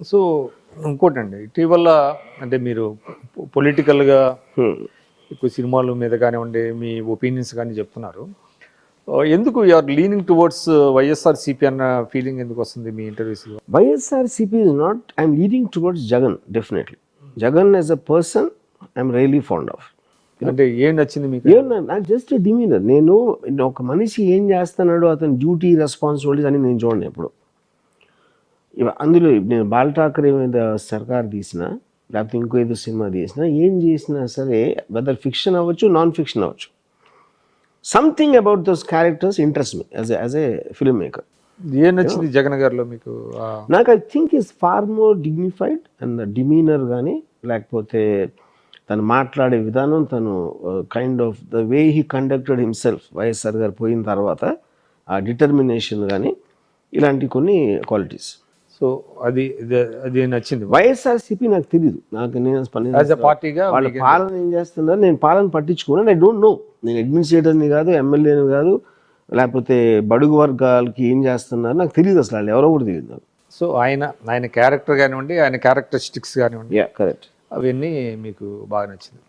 So ఇంకోటండి ఇటీవల అంటే మీరు పొలిటికల్గా ఎక్కువ సినిమాల మీద కానివ్వండి మీ ఒపీనియన్స్ కానీ చెప్తున్నారు. ఎందుకు you're leaning towards YSR CP అన్న ఫీలింగ్ ఎందుకు వస్తుంది మీ ఇంటర్వ్యూస్లో? YSRCP is not I'm leading towards Jagan definitely. Jagan as a person I'm really found of. అంటే ఏం నచ్చింది మీకు? నాకు జస్ట్ డిమీనర్. నేను ఒక మనిషి ఏం చేస్తున్నాడో అతని డ్యూటీ రెస్పాన్సిబిలిటీస్ అని నేను చూడండి ఎప్పుడు. అందులో నేను బాల్ ఠాకరే మీద సర్కార్ తీసిన లేకపోతే ఇంకో ఏదో సినిమా తీసినా ఏం చేసినా సరే వెదర్ ఫిక్షన్ అవ్వచ్చు నాన్ ఫిక్షన్ అవ్వచ్చు. Something about those characters interest me as as a film maker ఏం నచ్చింది జగన్ గారిలో మీకు? నాకు I think is far more dignified and demeanour కానీ లేకపోతే తను మాట్లాడే విధానం తను kind of the way he conducted himself YSR garu పోయిన తర్వాత ఆ డిటర్మినేషన్ కానీ ఇలాంటి కొన్ని క్వాలిటీస్ సో అది అది నచ్చింది. వైఎస్ఆర్సీపీ నాకు తెలియదు నాకు నేను యాజ్ అ పార్టీగా వాళ్ళ పాలన ఏం చేస్తున్నారు నేను పాలన పట్టించుకున్నాను ఐ డోంట్ నో నేను అడ్మినిస్ట్రేటర్ని కాదు ఎమ్మెల్యేని కాదు లేకపోతే బడుగు వర్గాలకి ఏం చేస్తున్నారు నాకు తెలియదు అసలు వాళ్ళు. ఎవరో కూడా తెలియదు సో ఆయన ఆయన క్యారెక్టర్ కానివ్వండి ఆయన క్యారెక్టరిస్టిక్స్ కానివ్వండి కరెక్ట్ అవన్నీ మీకు బాగా నచ్చింది.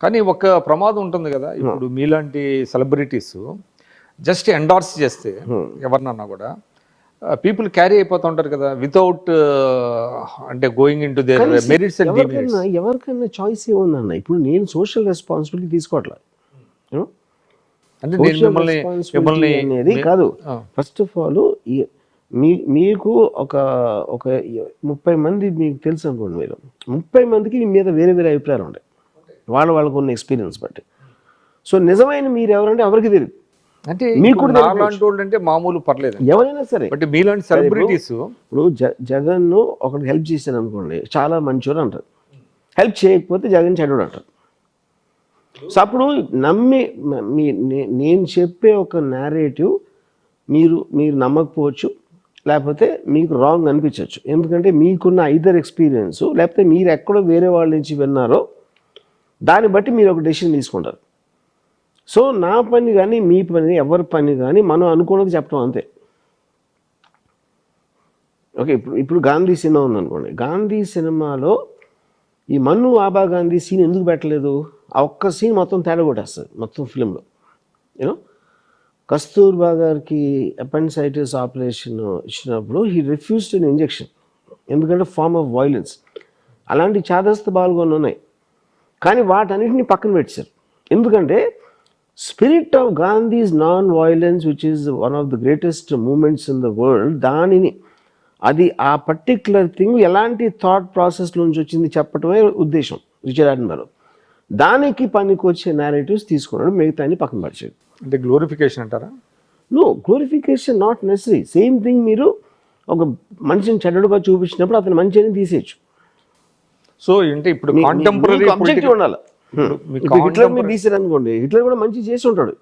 కానీ ఒక ప్రమాదం ఉంటుంది కదా ఇప్పుడు మీలాంటి సెలబ్రిటీస్ జస్ట్ ఎండార్స్ చేస్తే ఎవరినన్నా కూడా పీపుల్ క్యారీ అయిపోతూ ఉంటారు కదా వితౌట్ అంటే going in to their merits and demerits ఎవరికైనా చాయిస్ ఏముందన్న ఇప్పుడు నేను సోషల్ రెస్పాన్సిబిలిటీ తీసుకోవట్లేదు? అంటే నేను Social మిమ్మల్ని responsibility మిమ్మల్ని అనేది కాదు. ఫస్ట్ ఆఫ్ ఆల్ మీ మీకు ఒక ఒక ముప్పై మంది మీకు తెలుసు అనుకోండి మీరు. ముప్పై మందికి మీ మీద వేరే వేరే అభిప్రాయాలు ఉంటాయి. వాళ్ళ వాళ్ళకు ఉన్న ఎక్స్పీరియన్స్ బట్టి. సో నిజమైన మీరు ఎవరంటే ఎవరికి తెలియదు అంటే మీకు నాలాంటి వాళ్ళు అంటే మామూలు పర్లేదు ఎవరైనా సరే. బట్ మీలాంటి సెలబ్రిటీస్ ఇప్పుడు జగన్ ఒకరికి హెల్ప్ చేశాను అనుకోండి చాలా మంచోడు అంటారు. హెల్ప్ చేయకపోతే జగన్ చెడ్డోడు అంటారు. సో అప్పుడు నమ్మి మ- నేను చెప్పే ఒక నేరేటివ్ మీరు మీరు నమ్మకపోవచ్చు లేకపోతే మీకు రాంగ్ అనిపించవచ్చు. ఎందుకంటే మీకున్న ఐదర్ ఎక్స్పీరియన్స్ లేకపోతే మీరు ఎక్కడో వేరే వాళ్ళ నుంచి విన్నారో దాన్ని బట్టి మీరు ఒక డెసిషన్ తీసుకుంటారు. సో నా పని కానీ మీ పని ఎవరి పని కానీ మనం అనుకున్నది చెప్పడం అంతే. ఓకే ఇప్పుడు ఇప్పుడు గాంధీ సినిమా ఉందనుకోండి. గాంధీ సినిమాలో ఈ మన్ను ఆబా గాంధీ సీన్ ఎందుకు పెట్టలేదు? ఆ ఒక్క సీన్ మొత్తం తేడా కొట్టేస్తుంది మొత్తం ఫిలింలో యూనో కస్తూర్బా గారికి అపెండిసైటిస్ ఆపరేషన్ ఇచ్చినప్పుడు హీ రిఫ్యూజ్ టు ఇంజెక్షన్ ఎందుకంటే ఫార్మ్ ఆఫ్ వైలెన్స్ అలాంటి చాదస్త బాల్గొని ఉన్నాయి. కానీ వాటన్నిటిని పక్కన పెట్టారు ఎందుకంటే spirit of Gandhi's non violence which is one of the greatest moments in the world దానిని అది ఆ పర్టిక్యులర్ థింగ్ ఎలాంటి థాట్ ప్రాసెస్ నుంచి వచ్చింది చెప్పటమే ఉద్దేశం రిచర్డ్ ఆడన్బరో దానికి పనికి వచ్చే నేరేటివ్స్ తీసుకున్నాడు మిగతా పక్కన పరిచాడు అంటే గ్లోరిఫికేషన్ అంటారా? No glorification not necessary same thing మీరు ఒక మనిషిని చెడ్డడుగా చూపించినప్పుడు అతను మంచి అని తీసేయచ్చు. సో అంటే ఇప్పుడు కాంటెంపరీ ఉండాలి. హిట్లర్ మీరు తీసారు అనుకోండి హిట్లర్ కూడా మంచి చేసి ఉంటాడు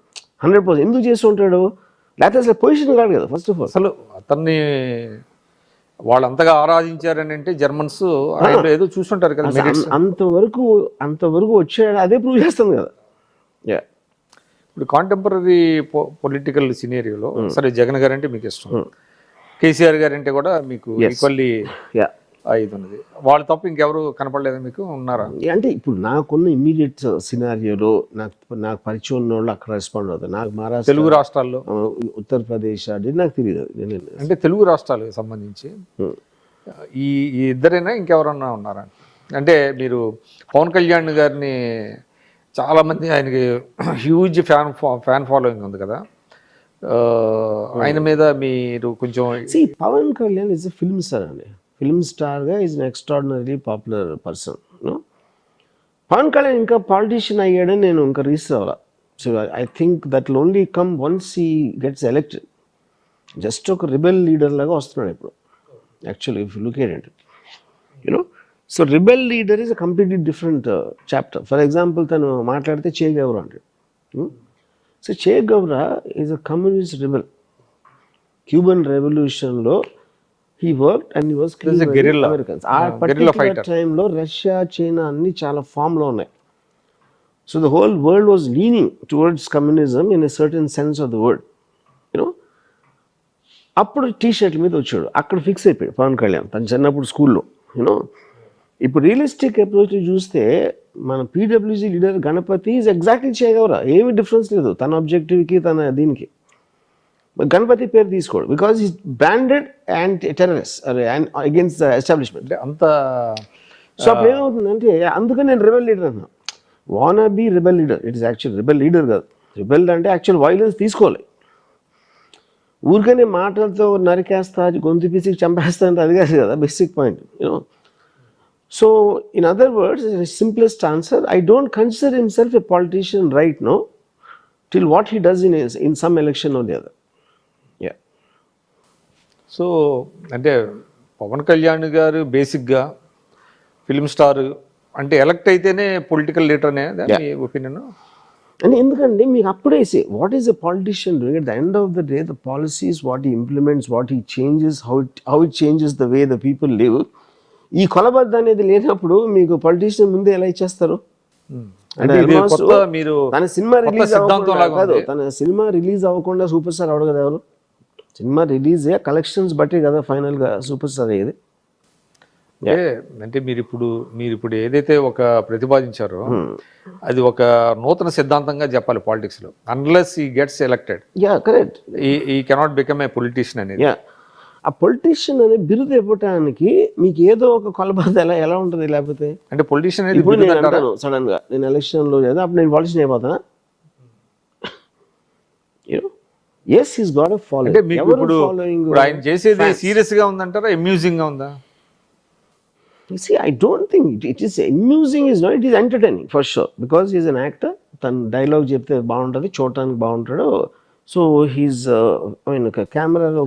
హండ్రెడ్ పర్సెంట్. ఎందుకు చేసి ఉంటాడు లేకపోతే అసలు పొజిషన్ కాదు కదా ఫస్ట్ ఆఫ్ ఆల్ అసలు అతన్ని వాళ్ళంతగా ఆరాధించారని అంటే జర్మన్స్ ఏదో చూస్తుంటారు కదా అంతవరకు అంతవరకు వచ్చాడు అదే ప్రూవ్ చేస్తుంది కదా. యా ఇప్పుడు కాంటెంపరీ పొలిటికల్ సినేరియోలో సరే జగన్ గారు అంటే మీకు ఇష్టం. కేసీఆర్ గారు అంటే కూడా మీకు ఈక్వల్లీ యా ఇది ఉన్నది. వాళ్ళు తప్ప ఇంకెవరు కనపడలేదా మీకు? ఉన్నారా? అంటే ఇప్పుడు నాకున్న ఇమ్మీడియట్ సినారియోలో నాకు నాకు పరిచయం ఉన్న వాళ్ళు అక్కడ రెస్పాండ్ అవుతారు. నాకు మహారాష్ట్ర తెలుగు రాష్ట్రాల్లో? ఉత్తరప్రదేశ్ అది నాకు తెలియదు అంటే తెలుగు రాష్ట్రాలకు సంబంధించి. ఈ ఈ ఇద్దరైనా ఇంకెవరన్నా ఉన్నారా? అంటే మీరు పవన్ కళ్యాణ్ గారిని చాలా మంది ఆయనకి హ్యూజ్ ఫ్యాన్ ఫ్యాన్ ఫాలోయింగ్ ఉంది కదా. ఆయన మీద మీరు కొంచెం Pawan Kalyan is a film star అండి. ఫిల్మ్ స్టార్గా is an extraordinary popular person Pawan Kalyan ఇంకా పాలిటీషియన్ అయ్యాడని నేను ఇంకా రీచ్ అవ్వాలి? So I think that only come once he gets elected just ఒక రిబెల్ లీడర్ లాగా వస్తున్నాడు ఇప్పుడు. Actually if look at you know so rebel leader is a completely different chapter for example తను మాట్లాడితే చే గౌరా అంటాడు. Hmm? So Che Guevara is a communist rebel Cuban రెవల్యూషన్లో he work and was. Americans ఆ particular. టైంలో Russia China అన్ని చాలా ఫామ్లో ఉన్నాయి. So the whole world was leaning towards communism in a certain sense of the word you know అప్పుడు T షర్ట్ల మీద వచ్చాడు. అక్కడ ఫిక్స్ అయిపోయాడు పవన్ కళ్యాణ్. తను చిన్నప్పుడు స్కూల్లో. యూనో ఇప్పుడు రియలిస్టిక్ అప్రోచ్ చూస్తే మన PWG leader Ganapathi is exactly చేయగలరా ఏమి డిఫరెన్స్ లేదు. తన అబ్జెక్టివ్కి తన దీనికి. గణపతి పేరు తీసుకోడు because is branded and terrorist against establishment అంటే అంత సో అప్పుడు ఏమవుతుందంటే అందుకని నేను రిబెల్ లీడర్ అన్నా. Wanna be rebel leader it is actual rebel leader కాదు. రిబెల్ అంటే యాక్చువల్ వైలెన్స్ తీసుకోవాలి ఊరికనే మాటలతో నరికేస్తా గొంతు పిసికి చంపేస్తా అంటే అది కాదు కదా basic point you know so in other words simplest answer I don't consider himself a politician right no till what he does in in some election or the other so అంటే పవన్ కళ్యాణ్ గారు బేసిక్గా ఫిల్మ్ స్టార్ అంటే elect అయితేనే political leader అనే మీ opinion? అని ఎందుకంటే మీకు అప్పుడే what is a politician doing at the end of the day the policies what he implements what he changes how it how it changes the way the people live he కొలబద్ద అనేది లేనప్పుడు మీకు politician ముందే ఎలా ఇచ్చేస్తారు? అంటే కొత్త మీరు తన సినిమా రిలీజ్ అవ్వకుండా కాదు. తన సినిమా రిలీజ్ అవ్వకుండా సూపర్ స్టార్ అవడు కదా ఎవరు? సినిమా రిలీజ్ కలెక్షన్స్ బట్టి కదా ఫైనల్గా సూపర్ స్టార్ అయ్యేది అంటే అంటే మీరు ఇప్పుడు మీరు ఇప్పుడు ఏదైతే ఒక ప్రతిపాదించారో అది ఒక నూతన సిద్ధాంతంగా చెప్పాలి పాలిటిక్స్లో. Unless he gets elected ya correct he cannot become a politician అనేది. యా ఆ పొలిటీషియన్ అనే బిరుదు ఇవ్వటానికి మీకు ఏదో ఒక కొలబద్ద ఎలా ఎలా ఉంటుంది లేకపోతే? అంటే పొలిటీషియన్ అనేది ఇప్పుడు నేను బిరుదు అంటారా? అంటాను సడన్గా. నేను ఎలక్షన్లో లేదా అప్పుడు నేను politician అయిపోతానా? Yes he's got to follow అంటే మీకు ఇప్పుడు ఇప్పుడు ఆయన చేసేది సీరియస్గా ఉందంటారా? అమ్యూజింగ్గా ఉందా See, I don't think it, it is amusing is not, it is entertaining for sure. Because he's an actor, తన డైలాగ్ చెప్తే బాగుంటుంది చూడటానికి బాగుంటాడు. సో హీస్ ఐ మీన్ కెమెరాలో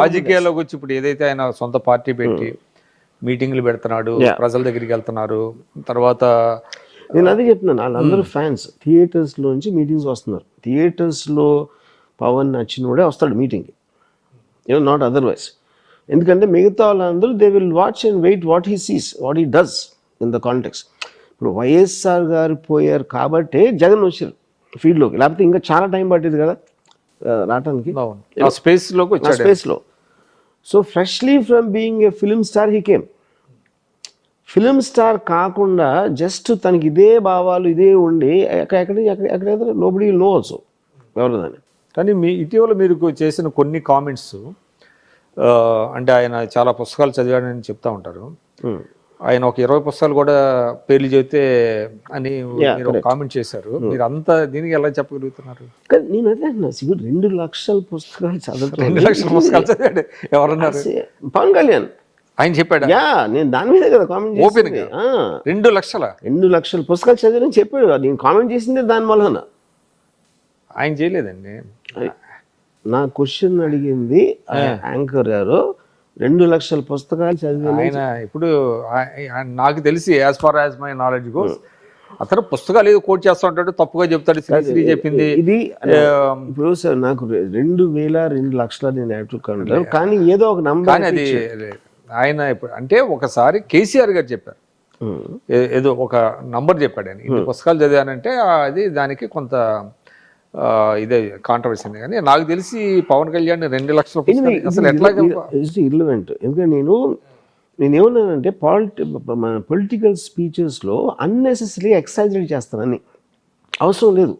రాజకీయాల్లోకి వచ్చి ఇప్పుడు ఏదైతే ఆయన సొంత పార్టీ పెట్టి మీటింగ్లు పెడుతున్నాడు. ప్రజల దగ్గరికి వెళ్తున్నారు తర్వాత నేను అదే చెప్తున్నాను వాళ్ళందరూ ఫ్యాన్స్ థియేటర్స్ లోంచి మీటింగ్స్ వస్తున్నారు. థియేటర్స్ పవన్ నచ్చినోడే వస్తాడు మీటింగ్కి యూనో నాట్ అదర్వైజ్ ఎందుకంటే మిగతా వాళ్ళందరూ they will watch and wait what he sees what he does in the context ఇప్పుడు వైఎస్ఆర్ గారు పోయారు కాబట్టే జగన్ వచ్చారు ఫీల్డ్లోకి లేకపోతే ఇంకా చాలా టైం పట్టేది కదా రావటానికి అవును. ఆ స్పేస్లోకి నా వచ్చాడు స్పేస్లో so freshly from being a film star he came film star కాకుండా జస్ట్ తనకి ఇదే భావాలు ఇదే ఉండి ఎక్కడ ఎక్కడ ఎక్కడ ఎక్కడ నోబడి నో ఆల్సో ఎవరు దాన్ని కానీ మీ ఇటీవల మీరు చేసిన కొన్ని కామెంట్స్ అంటే ఆయన చాలా పుస్తకాలు చదివాడని చెప్తా ఉంటారు. Hmm. ఆయన ఒక ఇరవై పుస్తకాలు కూడా పేర్లు చెబితే అని మీరు కామెంట్ చేశారు. మీరు అంతా దీనికి ఎలా చెప్పగలుగుతున్నారు? నేను అదే శివుడు రెండు లక్షల పుస్తకాలు రెండు చదవటం లక్షల పుస్తకాలు చదివాడు. ఎవరన్నారు? పవన్ కళ్యాణ్ ఆయన చెప్పాడా? యా నేను దాని మీదే కదా కామెంట్? ఆ, రెండు లక్షల? రెండు లక్షల పుస్తకాలు చదివానని చెప్పాడు. నేను కామెంట్ చేసిందే దాని వలన. ఆయన చేయలేదండి. నా క్వశ్చన్ అడిగింది యాంకర్ గారు. రెండు లక్షల పుస్తకాలు చదివి ఆయన ఇప్పుడు నాకు తెలిసి as far as my knowledge goes అతను పుస్తకాలు ఏదో కోట్ చేస్తూ ఉంటాడు తప్పుగా చెప్తాడు శ్రీశ్రీ చెప్పింది. ఇది ఇప్పుడు సార్ నాకు రెండు వేల రెండు లక్షల నేను యాక్చువల్ కానీ ఏదో ఒక నంబర్ కానీ అది ఆయన ఇప్పుడు అంటే ఒకసారి కేసీఆర్ గారు చెప్పారు. ఏదో ఒక నంబర్ చెప్పాడు ఆయన. ఇన్ని పుస్తకాలు చదివానంటే అది దానికి కొంత ఇదే కాంట్రవర్సీ కానీ నాకు తెలిసి పవన్ కళ్యాణ్ రెండు లక్షల అసలు ఎట్లా ఇర్లవెంట్ ఎందుకంటే నేను నేను ఏమన్నానంటే పాలిటి మన పొలిటికల్ స్పీచెస్లో అన్నెసెసరీ ఎక్సైజరేట్ చేస్తానని. అవసరం లేదు.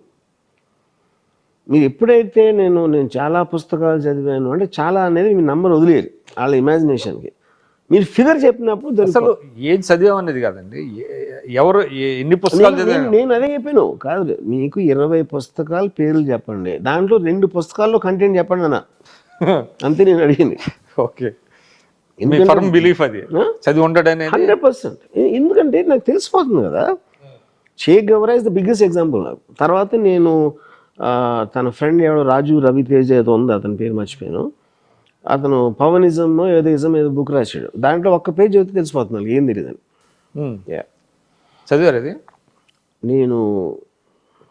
మీరు ఎప్పుడైతే నేను నేను చాలా పుస్తకాలు చదివాను అంటే చాలా అనేది మీ నంబర్ వదిలేరు. వాళ్ళ ఇమాజినేషన్కి మీరు ఫిగర్ చెప్పినప్పుడు. అసలు ఏం చదివామనేది కాదండి. ఎవరు ఎన్ని పుస్తకాలు నేను- అదే చెప్పాను. కాదు మీకు ఇరవై పుస్తకాలు పేర్లు చెప్పండి. దాంట్లో రెండు పుస్తకాల్లో కంటెంట్ చెప్పండి అన్న. అంతే నేను అడిగింది. ఓకే. ఫర్మ్ బిలీఫ్ అది. చదివి హండ్రెడ్ పర్సెంట్. ఎందుకంటే నాకు తెలిసిపోతుంది కదా. Che Guevara is the biggest example నాకు. తర్వాత నేను తన ఫ్రెండ్ ఎవడో రాజు రవితేజ ఏదో ఉంది అతని పేరు మర్చిపోయాను. అతను పవనిజం ఏదో ఇజం ఏదో బుక్ రాశాడు. దాంట్లో ఒక్క పేజ్ చదివితే తెలిసిపోతుంది నాకు ఏం తెలియదని చదివారు అది నేను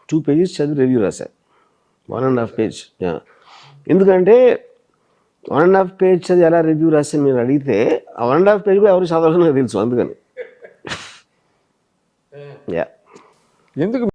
టూ పేజెస్ చదివి రివ్యూ రాశా. వన్ అండ్ హాఫ్ పేజ్ ఎందుకంటే వన్ అండ్ హాఫ్ పేజ్ చదివి ఎలా రివ్యూ రాశాను మీరు అడిగితే ఆ వన్ అండ్ హాఫ్ పేజ్ కూడా ఎవరు చదవాలో నాకు తెలుసు అందుకని. యా ఎందుకు